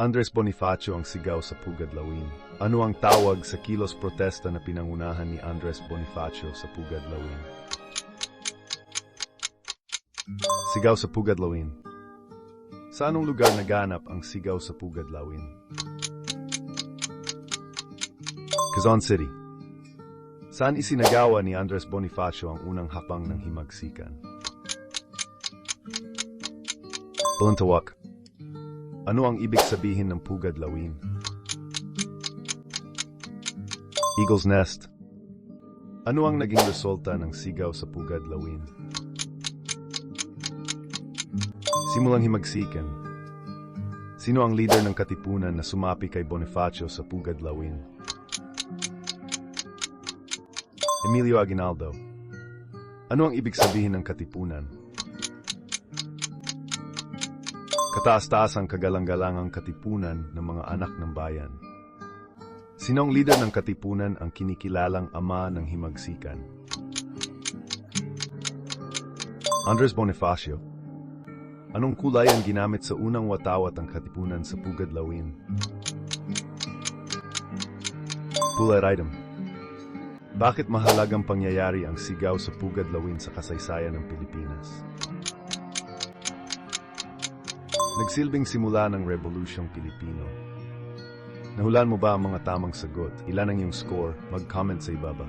Andres Bonifacio ang sigaw sa Pugad Lawin. Ano ang tawag sa kilos protesta na pinangunahan ni Andres Bonifacio sa Pugad Lawin? Sigaw sa Pugad Lawin. Sa anong lugar naganap ang sigaw sa Pugad Lawin? Quezon City. Saan isinagawa ni Andres Bonifacio ang unang hapang ng himagsikan? Balintawak. Ano ang ibig sabihin ng Pugad Lawin? Eagle's Nest. Ano ang naging resulta ng sigaw sa Pugad Lawin? Simulang himagsikan. Sino ang leader ng katipunan na sumapi kay Bonifacio sa Pugad Lawin? Emilio Aguinaldo. Ano ang ibig sabihin ng katipunan? Kataas-taas ang kagalang-galangang katipunan ng mga anak ng bayan. Sinong leader ng katipunan ang kinikilalang ama ng himagsikan? Andres Bonifacio. Anong kulay ang ginamit sa unang watawat ang katipunan sa Pugad Lawin? Kulay item. Bakit mahalagang pangyayari ang sigaw sa Pugad Lawin sa kasaysayan ng Pilipinas? Nagsilbing simula ng Revolusyong Pilipino. Nahulaan mo ba ang mga tamang sagot? Ilan ang iyong score? Mag-comment sa ibaba.